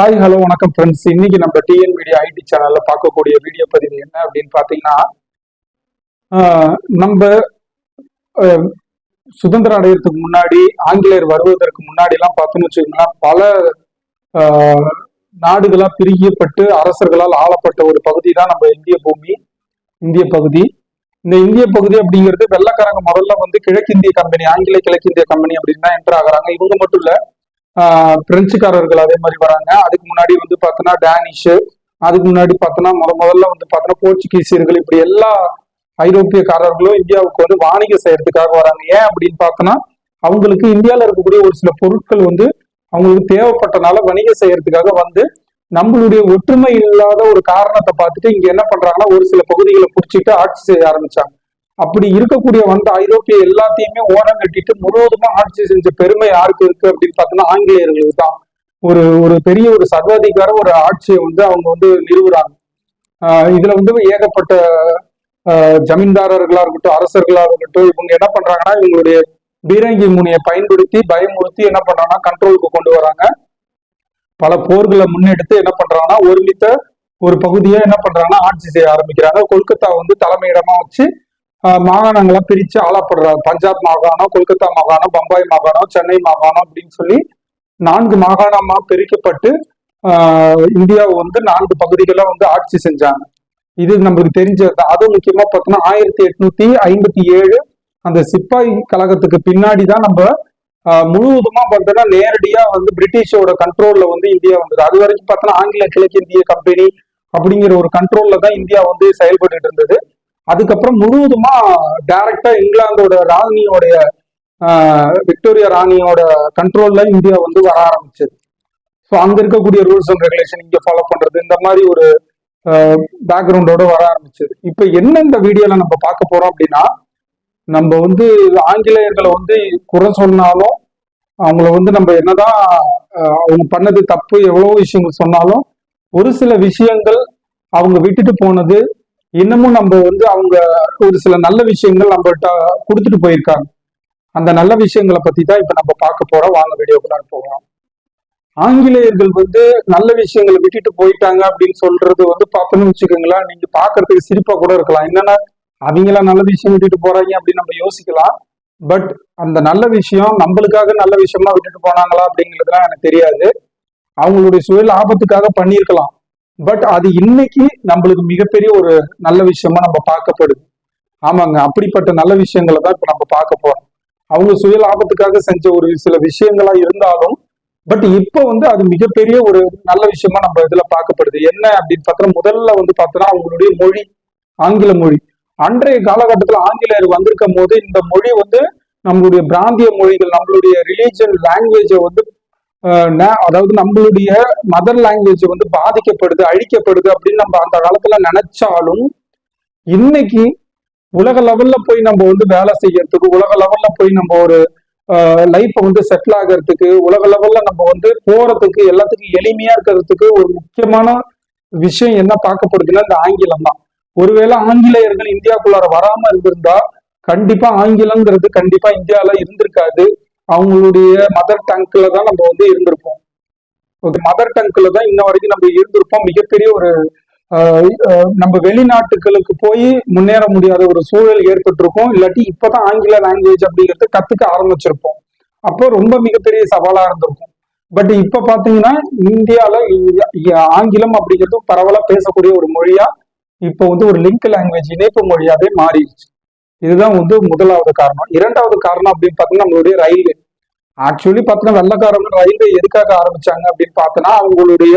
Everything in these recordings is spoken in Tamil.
ஹாய் ஹலோ வணக்கம் ஃப்ரெண்ட்ஸ் இன்னைக்கு நம்ம டிஎன் மீடியா ஐடி சேனல்ல பார்க்கக்கூடிய வீடியோ பதிவு என்ன அப்படின்னு பார்த்தீங்கன்னா நம்ம சுதந்திரம் அடையிறதுக்கு முன்னாடி ஆங்கிலேயர் வருவதற்கு முன்னாடி எல்லாம் பார்த்தோம்னு வச்சுக்கோங்களேன் பல நாடுகளாக நாடுகளா பிரிக்கப்பட்டு அரசர்களால் ஆளப்பட்ட ஒரு பகுதி தான் நம்ம இந்திய பூமி இந்திய பகுதி. இந்த இந்திய பகுதி அப்படிங்கிறது வெள்ளக்காரங்க முதல்ல வந்து கிழக்கிந்திய கம்பெனி ஆங்கில கிழக்கிந்திய கம்பெனி அப்படின்னு தான் என்டர் ஆகுறாங்க. இவங்க மட்டும் இல்ல பிரெஞ்சுக்காரர்கள் அதே மாதிரி வராங்க. அதுக்கு முன்னாடி வந்து பார்த்தோன்னா டேனிஷ் அதுக்கு முன்னாடி பார்த்தோன்னா முத முதல்ல வந்து பார்த்தோன்னா போர்ச்சுகீசியர்கள் இப்படி எல்லா ஐரோப்பியக்காரர்களும் இந்தியாவுக்கு வந்து வாணிகம் செய்யறதுக்காக வராங்க. ஏன் அப்படின்னு பார்த்தோன்னா அவங்களுக்கு இந்தியாவில் இருக்கக்கூடிய ஒரு சில பொருட்கள் வந்து அவங்களுக்கு தேவைப்பட்டனால வணிகம் செய்யறதுக்காக வந்து நம்மளுடைய ஒற்றுமை இல்லாத ஒரு காரணத்தை பார்த்துட்டு இங்க என்ன பண்றாங்கன்னா ஒரு சில பகுதிகளை பிடிச்சிட்டு ஆட்சி செய்ய ஆரம்பிச்சாங்க. அப்படி இருக்கக்கூடிய வந்த ஐரோப்பிய எல்லாத்தையுமே ஓரம் கட்டிட்டு முழுவதுமா ஆட்சி செஞ்ச பெருமை யாருக்கு இருக்கு அப்படின்னு பார்த்தோம்னா ஆங்கிலேயர்களுக்கு தான். ஒரு ஒரு பெரிய ஒரு சர்வாதிகார ஒரு ஆட்சியை வந்து அவங்க வந்து நிறுவுறாங்க. ஆஹ் இதுல வந்து ஏகப்பட்ட ஜமீன்தாரர்களா இருக்கட்டும் அரசர்களா இருக்கட்டும் இவங்க என்ன பண்றாங்கன்னா இவங்களுடைய பீரங்கி முனையை பயன்படுத்தி பயமுறுத்தி என்ன பண்றாங்கன்னா கண்ட்ரோலுக்கு கொண்டு வராங்க. பல போர்களை முன்னெடுத்து என்ன பண்றாங்கன்னா ஒருமித்த ஒரு பகுதியை என்ன பண்றாங்கன்னா ஆட்சி செய்ய ஆரம்பிக்கிறாங்க. கொல்கத்தா வந்து தலைமையிடமா வச்சு மாகாணங்களா பிரிச்சு ஆளப்படுறாங்க பஞ்சாப் மாகாணம் கொல்கத்தா மாகாணம் பம்பாய் மாகாணம் சென்னை மாகாணம் அப்படின்னு சொல்லி நான்கு மாகாணமா பிரிக்கப்பட்டு இந்தியாவை வந்து நான்கு பகுதிகளாக வந்து ஆட்சி செஞ்சாங்க. இது நம்மளுக்கு தெரிஞ்சது தான். அதுவும் முக்கியமா பார்த்தோம்னா ஆயிரத்தி எட்நூத்தி ஐம்பத்தி ஏழு அந்த சிப்பாய் கழகத்துக்கு பின்னாடி தான் நம்ம முழுவதுமா பார்த்தோன்னா நேரடியா வந்து பிரிட்டிஷோட கண்ட்ரோல்ல வந்து இந்தியா வந்தது. அது வரைக்கும் பார்த்தோன்னா ஆங்கில கிழக்கிந்திய கம்பெனி அப்படிங்கிற ஒரு கண்ட்ரோல்ல தான் இந்தியா வந்து செயல்பட்டு இருந்தது. அதுக்கப்புறம் முழுவதுமா டைரக்டா இங்கிலாந்தோட ராணியோடைய விக்டோரியா ராணியோட கண்ட்ரோல்ல இந்தியா வந்து வர ஆரம்பிச்சது. ஸோ அங்க இருக்கக்கூடிய ரூல்ஸ் அண்ட் ரெகுலேஷன் இங்க ஃபாலோ பண்றது இந்த மாதிரி ஒரு பேக்ரவுண்டோட வர ஆரம்பிச்சது. இப்போ என்ன இந்த வீடியோல நம்ம பார்க்க போறோம் அப்படின்னா நம்ம வந்து ஆங்கிலேயர்களை வந்து குறை சொன்னாலும் அவங்கள வந்து நம்ம என்னதான் அவங்க பண்ணது தப்பு எவ்வளோ விஷயங்கள் சொன்னாலும் ஒரு சில விஷயங்கள் அவங்க விட்டுட்டு போனது இன்னமும் நம்ம வந்து அவங்க ஒரு சில நல்ல விஷயங்கள் நம்மகிட்ட கொடுத்துட்டு போயிருக்காங்க. அந்த நல்ல விஷயங்களை பத்தி தான் இப்ப நம்ம பார்க்க போறோம். வாங்க வீடியோக்குள்ள போகலாம். ஆங்கிலேயர்கள் வந்து நல்ல விஷயங்களை விட்டுட்டு போயிட்டாங்க அப்படின்னு சொல்றது வந்து பார்த்தோம்னு வச்சுக்கோங்களேன். நீங்க பாக்குறதுக்கு சிரிப்பா கூட இருக்கலாம். என்னன்னா அவங்களாம் நல்ல விஷயம் விட்டுட்டு போறாங்க அப்படின்னு நம்ம யோசிக்கலாம். பட் அந்த நல்ல விஷயம் நம்மளுக்காக நல்ல விஷயமா விட்டுட்டு போனாங்களா அப்படிங்கிறதுலாம் எனக்கு தெரியாது. அவங்களுடைய சுய லாபத்துக்காக பண்ணியிருக்கலாம். பட் அது இன்னைக்கு நம்மளுக்கு மிகப்பெரிய ஒரு நல்ல விஷயமா நம்ம பார்க்கப்படுது. ஆமாங்க அப்படிப்பட்ட நல்ல விஷயங்களை தான் இப்ப நம்ம பார்க்க போறோம். அவங்க சுய லாபத்துக்காக செஞ்ச ஒரு சில விஷயங்களா இருந்தாலும் பட் இப்போ வந்து அது மிகப்பெரிய ஒரு நல்ல விஷயமா நம்ம இதுல பார்க்கப்படுது. என்ன அப்படின்னு பார்த்தோம்னா முதல்ல வந்து பார்த்தோம்னா அவங்களுடைய மொழி ஆங்கில மொழி. அன்றைய காலகட்டத்தில் ஆங்கிலேயர் வந்திருக்கும் போது இந்த மொழி வந்து நம்மளுடைய பிராந்திய மொழிகள் நம்மளுடைய ரிலீஜன் லாங்குவேஜை வந்து அதாவது நம்மளுடைய மதர் லாங்குவேஜ் வந்து பாதிக்கப்படுது அழிக்கப்படுது அப்படின்னு நம்ம அந்த காலத்துல நினைச்சாலும் இன்னைக்கு உலக லெவல்ல போய் நம்ம வந்து வேலை செய்யறதுக்கு உலக லெவல்ல போய் நம்ம ஒரு லைஃப்பை வந்து செட்டில் ஆகிறதுக்கு உலக லெவல்ல நம்ம வந்து போறதுக்கு எல்லாத்துக்கும் எளிமையா இருக்கிறதுக்கு ஒரு முக்கியமான விஷயம் என்ன பார்க்கப்படுதுன்னா இந்த ஆங்கிலம் தான். ஒருவேளை ஆங்கிலேயர்கள் இந்தியாக்குள்ளார வராம இருந்திருந்தா கண்டிப்பா ஆங்கிலங்கிறது கண்டிப்பா இந்தியால இருந்திருக்காது. அவங்களுடைய மதர் டங்க்ல தான் நம்ம வந்து இருந்திருப்போம். ஓகே மதர் டங்க்ல தான் இன்ன வரைக்கும் நம்ம இருந்திருப்போம். மிகப்பெரிய ஒரு நம்ம வெளிநாட்டுகளுக்கு போய் முன்னேற முடியாத ஒரு சூழல் ஏற்பட்டிருக்கும். இல்லாட்டி இப்பதான் ஆங்கில லாங்குவேஜ் அப்படிங்கிறது கத்துக்க ஆரம்பிச்சிருப்போம். அப்போ ரொம்ப மிகப்பெரிய சவாலா இருந்திருக்கும். பட் இப்ப பாத்தீங்கன்னா இந்தியால ஆங்கிலம் அப்படிங்கிறது பரவலா பேசக்கூடிய ஒரு மொழியா இப்போ வந்து ஒரு லிங்க் லாங்குவேஜ் இணைப்பு மொழியாவே மாறிடுச்சு. இதுதான் வந்து முதலாவது காரணம். இரண்டாவது காரணம் அப்படின்னு பார்த்தீங்கன்னா நம்மளுடைய ரயில்வே. ஆக்சுவலி பார்த்தீங்கன்னா வெள்ளக்காரங்க ரயில்வே எதுக்காக ஆரம்பிச்சாங்க அப்படின்னு பார்த்தோன்னா அவங்களுடைய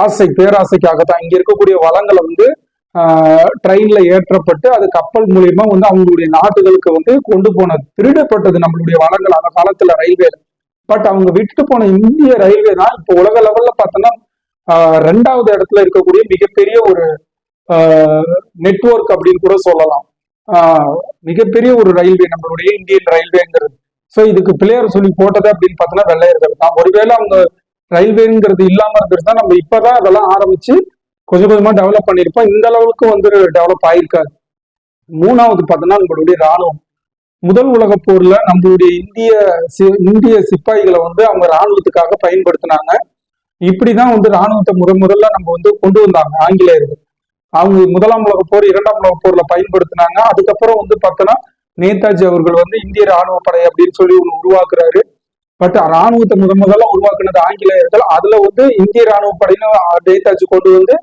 ஆசை பேராசைக்காக தான் இங்க இருக்கக்கூடிய வளங்களை வந்து ட்ரெயின்ல ஏற்றப்பட்டு அது கப்பல் மூலியமா வந்து அவங்களுடைய நாடுகளுக்கு வந்து கொண்டு போன திருடப்பட்டது நம்மளுடைய வளங்கள். அந்த காலத்துல ரயில்வே. பட் அவங்க விட்டுட்டு போன இந்திய ரயில்வே தான் இப்போ உலக லெவல்ல பார்த்தோன்னா ரெண்டாவது இடத்துல இருக்கக்கூடிய மிகப்பெரிய ஒரு நெட்வொர்க் அப்படின்னு கூட சொல்லலாம். மிகப்பெரிய ஒரு ரயில்வே நம்மளுடைய இந்தியன் ரயில்வேங்கிறது. ஸோ இதுக்கு பிளேயர் சொல்லி போட்டது அப்படின்னு பார்த்தோன்னா வெள்ளையர்கள் தான். ஒருவேளை அவங்க ரயில்வேங்கிறது இல்லாம இருந்திருந்தா நம்ம இப்பதான் அதெல்லாம் ஆரம்பிச்சு கொஞ்சம் கொஞ்சமா டெவலப் பண்ணியிருப்போம். இந்த அளவுக்கு வந்து டெவலப் ஆயிருக்காது. மூணாவது பார்த்தோன்னா நம்மளுடைய ராணுவம் முதல் உலக போர்ல நம்மளுடைய இந்திய சி- இந்திய சிப்பாய்களை வந்து அவங்க ராணுவத்துக்காக பயன்படுத்தினாங்க. இப்படிதான் வந்து ராணுவத்தை முத முதல்ல நம்ம வந்து கொண்டு வந்தாங்க ஆங்கிலேயர்கள். அவங்க முதலாம் உலக போர் இரண்டாம் உலக போர்ல பயன்படுத்தினாங்க. அதுக்கப்புறம் வந்து பார்த்தோன்னா நேதாஜி அவர்கள் வந்து இந்திய ராணுவ படை அப்படின்னு சொல்லி ஒன்று உருவாக்குறாரு. பட் ராணுவத்தை முதன் முதல்ல உருவாக்குனது ஆங்கிலேயர்கள். அதுல வந்து இந்திய ராணுவ படையினு நேதாஜி கொண்டு வந்து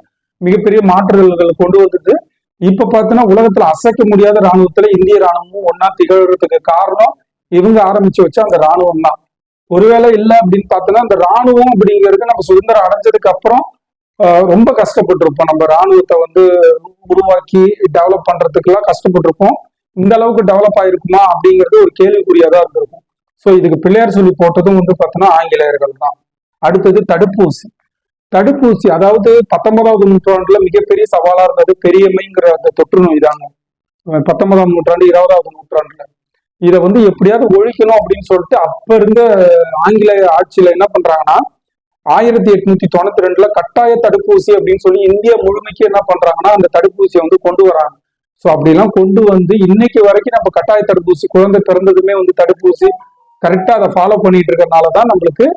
மிகப்பெரிய மாற்றுதல்களை கொண்டு வந்தது. இப்ப பார்த்தோன்னா உலகத்துல அசைக்க முடியாத ராணுவத்துல இந்திய ராணுவமும் ஒன்னா திகழ்றதுக்கு காரணம் இவங்க ஆரம்பிச்சு வச்ச அந்த ராணுவம் தான் ஒருவேளை இல்லை அப்படின்னு பார்த்தோன்னா அந்த ராணுவம் அப்படிங்கிறது நம்ம சுதந்திரம் அடைஞ்சதுக்கு அப்புறம் ரொம்ப கஷ்டப்பட்டிருப்போம். நம்ம ராணுவத்தை வந்து உருவாக்கி டெவலப் பண்றதுக்கெல்லாம் கஷ்டப்பட்டிருப்போம். இந்த அளவுக்கு டெவலப் ஆயிருக்குமா அப்படிங்கிறது ஒரு கேள்விக்குறியாதான் இருந்திருக்கும். ஸோ இதுக்கு பிள்ளையார் சொல்லி போட்டதும் வந்து பார்த்தோன்னா ஆங்கிலேயர்கள் தான். அடுத்தது தடுப்பூசி. தடுப்பூசி அதாவது பத்தொன்பதாவது நூற்றாண்டுல மிகப்பெரிய சவாலா இருந்தது பெரியம்மைங்கிற அந்த தொற்று நோய் தாங்க. பத்தொன்பதாம் நூற்றாண்டு இருபதாவது நூற்றாண்டுல. இதை வந்து எப்படியாவது ஒழிக்கணும் அப்படின்னு சொல்லிட்டு அப்ப இருந்த ஆங்கிலேய ஆட்சியில என்ன பண்றாங்கன்னா ஆயிரத்தி எட்நூத்தி தொண்ணூத்தி ரெண்டுல கட்டாய தடுப்பூசி அப்படின்னு சொல்லி இந்தியா முழுமைக்கு என்ன பண்றாங்கன்னா அந்த தடுப்பூசியை வந்து கொண்டு வராங்க. ஸோ அப்படிலாம் கொண்டு வந்து இன்னைக்கு வரைக்கும் நம்ம கட்டாய தடுப்பூசி குழந்தை பிறந்ததுமே வந்து தடுப்பூசி கரெக்டா அதை ஃபாலோ பண்ணிட்டு இருக்கறனால தான் நம்மளுக்கு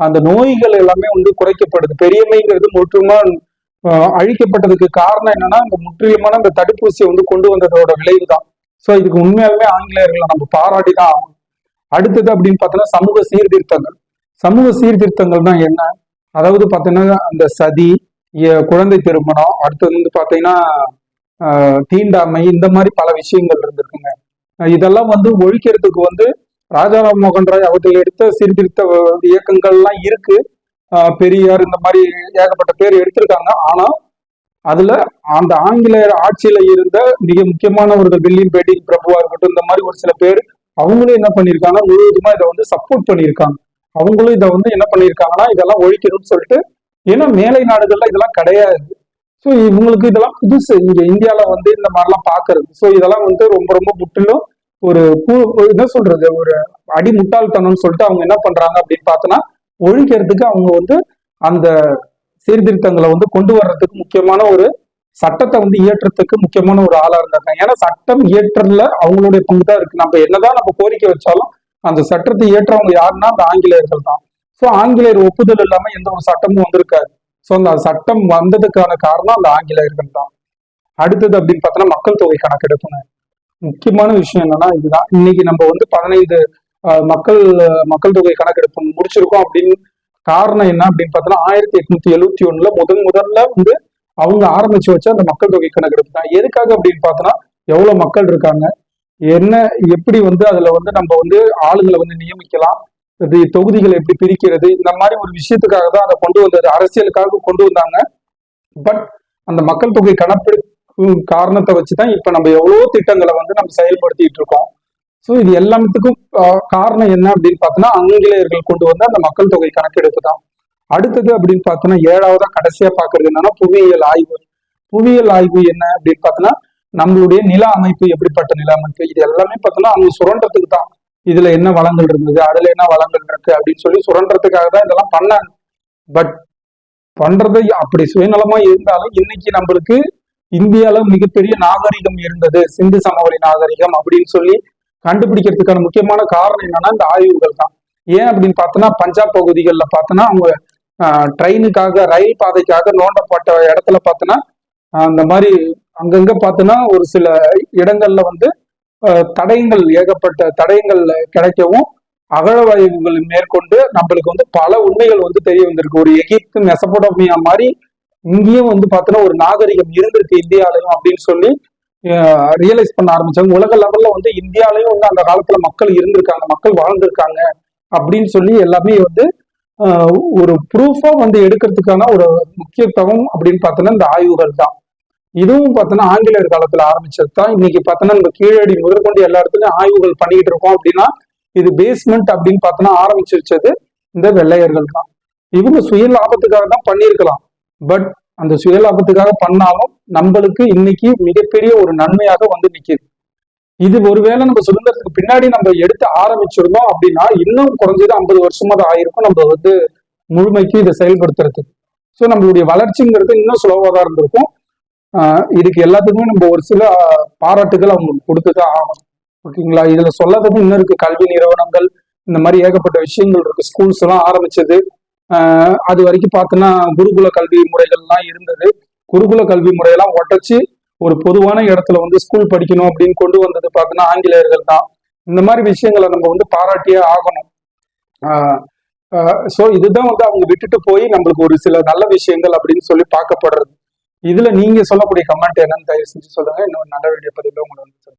அந்த நோய்கள் எல்லாமே வந்து குறைக்கப்படுது. பெரியமைங்கிறது முற்றுமா அழிக்கப்பட்டதுக்கு காரணம் என்னன்னா இந்த முற்றிலுமான அந்த தடுப்பூசியை வந்து கொண்டு வந்ததோட விளைவு தான். ஸோ இதுக்கு உண்மையாலுமே ஆங்கிலேயர்களை நம்ம பாராட்டி தான் ஆகணும். அடுத்தது அப்படின்னு பார்த்தோன்னா சமூக சீர்திருத்தங்கள். சமூக சீர்திருத்தங்கள் தான் என்ன? அதாவது பார்த்தீங்கன்னா அந்த சதி குழந்தை திருமணம் அடுத்தது வந்து பார்த்தீங்கன்னா தீண்டாமை இந்த மாதிரி பல விஷயங்கள் இருந்திருக்குங்க. இதெல்லாம் வந்து ஒழிக்கிறதுக்கு வந்து ராஜாராம் மோகன் ராய் அவர்கள் எடுத்த சீர்திருத்த இயக்கங்கள்லாம் இருக்கு. பெரியார் இந்த மாதிரி ஏகப்பட்ட பேர் எடுத்திருக்காங்க. ஆனா அதுல அந்த ஆங்கிலேயர் ஆட்சியில இருந்த மிக முக்கியமானவர்கள் வில்லியம் பேட்டி பிரபுவா இருக்கட்டும் இந்த மாதிரி ஒரு சில பேர் அவங்களும் என்ன பண்ணியிருக்காங்க முழுவதுமா இதை வந்து சப்போர்ட் பண்ணியிருக்காங்க. அவங்களும் இதை வந்து என்ன பண்ணியிருக்காங்கன்னா இதெல்லாம் ஒழிக்கணும்னு சொல்லிட்டு ஏன்னா மேலை நாடுகள்ல இதெல்லாம் கிடையாது. ஸோ இவங்களுக்கு இதெல்லாம் புதுசு. இங்க இந்தியாவில வந்து இந்த மாதிரிலாம் பாக்குறது ஸோ இதெல்லாம் வந்து ரொம்ப ரொம்ப முற்றிலும் ஒரு ஒரு என்ன சொல்றது ஒரு அடி முட்டாள்தனம்னு சொல்லிட்டு அவங்க என்ன பண்றாங்க அப்படின்னு பார்த்தோன்னா ஒழிக்கிறதுக்கு அவங்க வந்து அந்த சீர்திருத்தங்களை வந்து கொண்டு வர்றதுக்கு முக்கியமான ஒரு சட்டத்தை வந்து இயற்றத்துக்கு முக்கியமான ஒரு ஆளா இருந்தாங்க. ஏன்னா சட்டம் இயற்றல அவங்களுடைய பங்கு தான் இருக்கு. நம்ம என்னதான் நம்ம கோரிக்கை வச்சாலும் அந்த சட்டத்தை ஏற்றவங்க யாருன்னா அந்த ஆங்கிலேயர்கள் தான். ஸோ ஆங்கிலேயர் ஒப்புதல் இல்லாம எந்த ஒரு சட்டமும் வந்திருக்காது. ஸோ அந்த சட்டம் வந்ததுக்கான காரணம் அந்த ஆங்கிலேயர்கள் தான். அடுத்தது அப்படின்னு பார்த்தோன்னா மக்கள் தொகை கணக்கெடுப்புங்க. முக்கியமான விஷயம் என்னன்னா இதுதான். இன்னைக்கு நம்ம வந்து பதினைந்து ஆஹ், மக்கள் மக்கள் தொகை கணக்கெடுப்பு முடிச்சிருக்கோம் அப்படின்னு காரணம் என்ன அப்படின்னு பார்த்தோன்னா ஆயிரத்தி எட்நூத்தி எழுவத்தி ஒண்ணுல முதன் முதல்ல வந்து அவங்க ஆரம்பிச்சு வச்ச அந்த மக்கள் தொகை கணக்கெடுப்பு தான். எதுக்காக அப்படின்னு பார்த்தோன்னா எவ்வளவு மக்கள் இருக்காங்க? என்ன எப்படி வந்து அதுல வந்து நம்ம வந்து ஆளுகளை வந்து நியமிக்கலாம் இது தொகுதிகளை எப்படி பிரிக்கிறது இந்த மாதிரி ஒரு விஷயத்துக்காக தான் அதை கொண்டு வந்தது அரசியலுக்காக கொண்டு வந்தாங்க. பட் அந்த மக்கள் தொகை கணக்கெடுப்பு காரணத்தை வச்சுதான் இப்ப நம்ம எவ்வளவோ திட்டங்களை வந்து நம்ம செயல்படுத்திட்டு இருக்கோம். ஸோ இது எல்லாத்துக்கும் காரணம் என்ன அப்படின்னு பார்த்தோன்னா ஆங்கிலேயர்கள் கொண்டு வந்த அந்த மக்கள் தொகை கணக்கெடுப்பு தான். அடுத்தது அப்படின்னு பார்த்தோன்னா ஏழாவதா கடைசியா பாக்குறது என்னன்னா புவியியல் ஆய்வு. புவியியல் ஆய்வு என்ன அப்படின்னு பார்த்தோன்னா நம்மளுடைய நில அமைப்பு எப்படிப்பட்ட நில அமைப்பு? இது எல்லாமே பார்த்தோன்னா அவங்க சுரண்டத்துக்கு தான். இதுல என்ன வளங்கள் இருந்தது? அதுல என்ன வளங்கள் இருக்கு? அப்படின்னு சொல்லி சுரண்டத்துக்காக தான் இதெல்லாம் பண்ணாங்க. பட் பண்றது அப்படி சுயநலமா இருந்தாலும் இன்னைக்கு நம்மளுக்கு இந்தியால மிகப்பெரிய நாகரிகம் இருந்தது. சிந்து சமவெளி நாகரிகம் அப்படின்னு சொல்லி கண்டுபிடிக்கிறதுக்கான முக்கியமான காரணம் என்னன்னா இந்த ஆய்வுகள் தான். ஏன் அப்படின்னு பார்த்தோன்னா பஞ்சாப் பகுதிகளில் பார்த்தோன்னா அவங்க ட்ரெயினுக்காக ரயில் பாதைக்காக நோண்டப்பட்ட இடத்துல பார்த்தோன்னா அந்த மாதிரி அங்கங்க பார்த்தோன்னா ஒரு சில இடங்கள்ல வந்து தடயங்கள் ஏகப்பட்ட தடயங்கள் கிடைக்கவும் அகழவாய்வுகள் மேற்கொண்டு நம்மளுக்கு வந்து பல உண்மைகள் வந்து தெரிய வந்திருக்கு. ஒரு எகிப்து மெசபோடோமியா மாதிரி இங்கேயும் வந்து பார்த்தோன்னா ஒரு நாகரிகம் இருந்திருக்கு இந்தியாலையும் அப்படின்னு சொல்லி ரியலைஸ் பண்ண ஆரம்பிச்சாங்க. உலக லெவல்ல வந்து இந்தியாலையும் வந்து அந்த காலத்துல மக்கள் இருந்திருக்காங்க மக்கள் வாழ்ந்திருக்காங்க அப்படின்னு சொல்லி எல்லாமே வந்து ஒரு ப்ரூஃபா வந்து எடுக்கிறதுக்கான ஒரு முக்கியத்துவம் அப்படின்னு பார்த்தோன்னா இந்த ஆய்வுகள் தான் இதுவும் பார்த்தோன்னா ஆங்கிலேயர் காலத்துல ஆரம்பிச்சது தான் இன்னைக்கு பார்த்தோன்னா நம்ம கீழடி முதற்கொண்டு எல்லா இடத்துலயும் ஆய்வுகள் பண்ணிக்கிட்டு இருக்கோம் அப்படின்னா இது பேஸ்மெண்ட் அப்படின்னு பார்த்தோன்னா ஆரம்பிச்சு வச்சது இந்த வெள்ளையர்கள் தான். இவங்க சுய லாபத்துக்காக தான் பண்ணியிருக்கலாம். பட் அந்த சுய லாபத்துக்காக பண்ணாலும் நம்மளுக்கு இன்னைக்கு மிகப்பெரிய ஒரு நன்மையாக வந்து நிக்குது. இது ஒருவேளை நம்ம சுதந்திரத்துக்கு பின்னாடி நம்ம எடுத்து ஆரம்பிச்சிருந்தோம் அப்படின்னா இன்னும் குறைஞ்சது ஐம்பது வருஷமா தான் ஆயிருக்கும் நம்ம வந்து முழுமைக்கு இதை செயல்படுத்துறதுக்கு. ஸோ நம்மளுடைய வளர்ச்சிங்கிறது இன்னும் சுலபமாக தான் இருந்திருக்கும். இதுக்கு எல்லாத்துக்குமே நம்ம ஒரு சில பாராட்டுகள் அவங்களுக்கு கொடுத்துதான் ஆகணும். ஓகேங்களா? இதுல சொல்லாதது இன்னும் இருக்கு. கல்வி நிறுவனங்கள் இந்த மாதிரி ஏகப்பட்ட விஷயங்கள் இருக்கு. ஸ்கூல்ஸ் எல்லாம் ஆரம்பிச்சது. அது வரைக்கும் பார்த்தோன்னா குருகுல கல்வி முறைகள்லாம் இருந்தது. குருகுல கல்வி முறையெல்லாம் உடச்சி ஒரு பொதுவான இடத்துல வந்து ஸ்கூல் படிக்கணும் அப்படின்னு கொண்டு வந்தது பார்த்தோன்னா ஆங்கிலேயர்கள் தான். இந்த மாதிரி விஷயங்களை நம்ம வந்து பாராட்டியே ஆகணும். ஸோ இதுதான் வந்து அவங்க விட்டுட்டு போய் நம்மளுக்கு ஒரு சில நல்ல விஷயங்கள் அப்படின்னு சொல்லி பார்க்கப்படுறது. இதுல நீங்க சொல்லக்கூடிய கமெண்ட் என்னன்னு தயவு செஞ்சு சொல்லுங்க. இன்னொரு நல்ல வீடியோ பதிவில் உங்களை வந்து